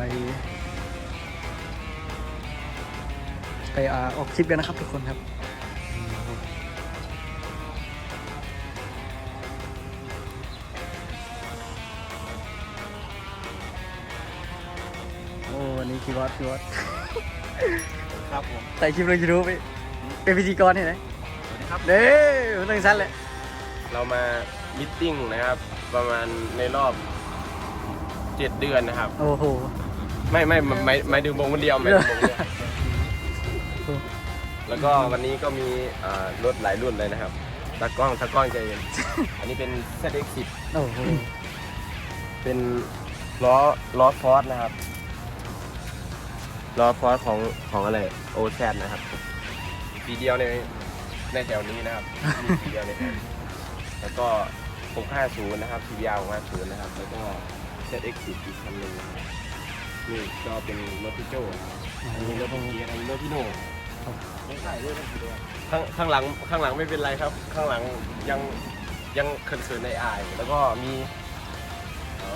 ไปไปอ่าออกทริปกันนะครับทุกคนครับโอ้วันนี้พี่วอดพี่วอดครับผมใส่คลิปลงยูทูบไปเป็นพิธีกรเห็นไหมสวัสดีครับเด้มันต้องสั้นเลยเรามามิทติ้งนะครับ ประมาณในรอบเจ็ดเดือนนะครับ โอ้โห ไม่ไม่ไม่ไม่ไม่ดึงวงคนเดียวไม่ดึงวงคนเดียวแล้วก็วันนี้ก็มีอ่ารถหลายรุ่นเลยนะครับตากล้องตากล้องใจเย็นอันนี้เป็น ZX10 โอ้โหเป็นล้อล้อฟอร์สนะครับล้อฟอร์สของของอะไรโอแซนะครับปีเดียวในในแถวนี้นะครับมีปีเดียวในแถวนี้แล้วก็ 650 นะครับ CBR 650 นะครับ แล้วก็ ZX10 อีกคันหนึ่งนะครับ นี่ก็เป็นรถพี่โจ้อันนี้รถพี่เกียร์อันนี้รถพี่โน่ข้างข้างหลังข้างหลังไม่เป็นไรครับ ข้างหลังยังยังเขินๆในอายแล้วก็มี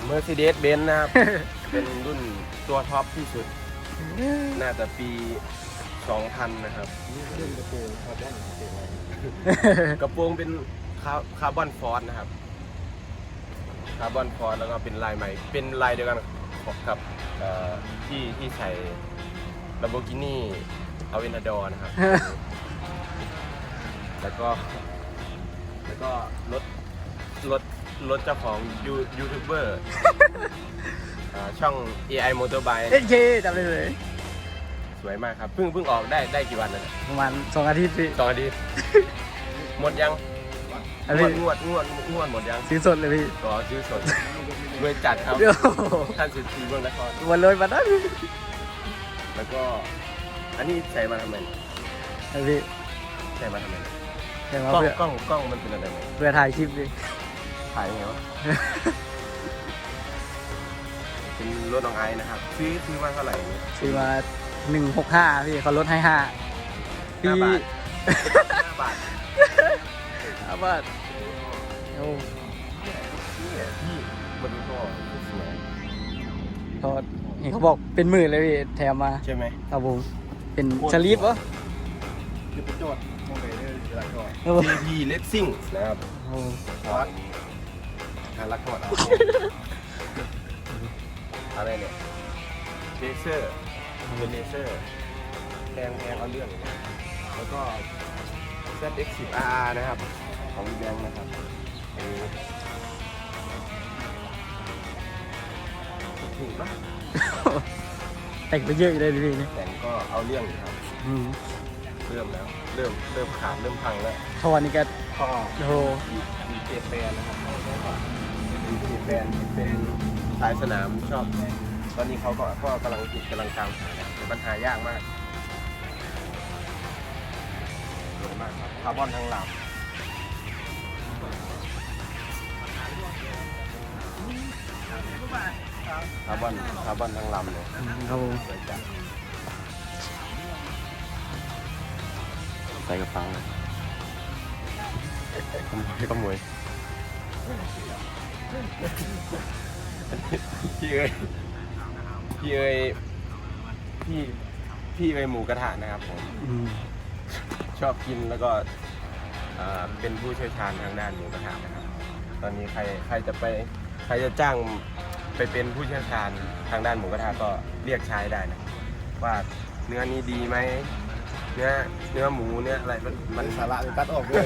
เมอร์เซเดสเบนซ์นะครับ เป็นรุ่นตัวท็อปที่สุด น่าจะปี 2000 นะครับ เรื่องกระโปรงคาร์บอนกระโปรงเป็นคาคาร์บอนฟอสนะครับ คาร์บอนฟอสแล้วก็เป็นลายใหม่ เป็นลายเดียวกัน กับเอ่อที่ที่ใส่ Lamborghini Aventador นะครับ แล้วก็ แล้วก็รถรถรถเจ้าของยูยูทูบเบอร์อ่าช่อง AI Motorbike เอ็นเคจำได้เลย สวยมากครับ เพิ่งเพิ่งออกได้ได้กี่วันแล้วเนี่ยประมาณสองอาทิตย์พี่สองอาทิตย์หมดยัง อันงนี้วดงวดงวดงวดหมดยังซื้อสดเลยพี่ก็ซื้อสดรวยจัดครับ เดี๋ยวท่านสิทธิเมืองนครวันเลยมาได้พี่แล้วก็ อันนี้ใส่มาทำไมไอพี่ใส่มาทำไมใช่กมาล้องเพื่อกล้องกล้องมันเป็นอะไรเนี่ยเพื่อถ่ายคลิปพี่ถ่ายยังไงวะ เป็นรถน้องไอ้นะครับ ซื้อซื้อมาเท่าไหร่เนี่ยซื้อมาหนึ่งหกห้าพี่เขาลดให้ห้าห้าพี่บาทห้าบาทห้าบาทโอ้พี่มาดูท่อสวยเขาเห็นเขาบอกเป็นหมื่นเลยพี่แถมมาใช่ไหมครับผมเป็นสลีปเหรอคือประโจทย์มองไปเรื่ยๆหลายก่อน JP Racing นะครับโอ้ทอดหารักทอดเอาอะไรเนี่ยเลเซอร์เป็นเลเซอร์แพงแพงเอาเรื่อง แล้วก็ ZX10R นะครับ ของวีแบงค์นะครับอันนี้ถูกปะแต่งไปเยอะอยู่เลยพี่นี่แต่งก็เอาเรื่องอยู่ครับ อืมเริ่มแล้ว เริ่มเริ่มขาดเริ่มพังแล้วทอนนี่ก็ก็โอ้โหมีเจแปนนะครับมีเจแปนเป็นสายสนามชอบ ตอนนี้เขาก็ก็กำลังกำลังตามหานะแต่ปัญหายากมากสวยมากครับคาร์บอนทั้งลำ คาร์บอนคาร์บอนทั้งลำเลยครับผมสวยจัดใส่กระเป๋าเลยขโมยขโมยพี่เอ้ยพี่เอ้ยพี่พี่เอ้ยหมูกระทะนะครับผมชอบกินแล้วก็เป็นผู้เชี่ยวชาญทางด้านหมูกระทะนะครับ ตอนนี้ใครใครจะไป ใครจะจ้างไปเป็นผู้เชี่ยวชาญทางด้านหมูกระทะก็เรียกใช้ได้นะว่าเนื้อนี้ดีไหมเนื้อเนื้อหมูเนื้ออะไรมันมัมันนสาระเลยตัดออกด้วย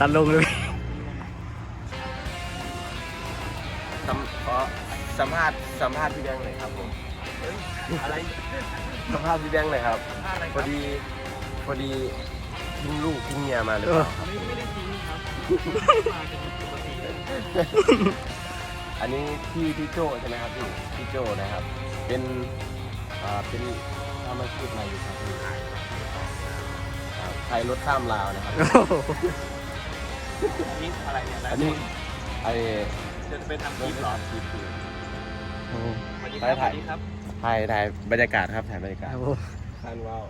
ตัดลงเลยสัมขอสัมภาษณ์สัมภาษณ์พี่แบงค์หน่อยครับผมเอ้ยอะไรสัมภาษณ์พี่แบงค์หน่อยครับพอดีพอดีทิ้งลูกทิ้งเมียมาหรือเปล่าครับ อันนี้พี่พี่โจใช่ไหมครับพี่พี่โจนะครับ เป็นอ่าเป็นทำอาชีพอะไรอยู่ครับพี่ครับไทยรถข้ามลาวนะครับโอ้โหนี่อะไรเนี่ยอันนี้ไอ้จะไปทำครลิถปเหรอคลิปอยู่โอ้โหสวัสดีครับสวัสดีครับถ่ายถ่ายบรรยากาศครับถ่ายบรรยากาคศรับผมท่านว้าว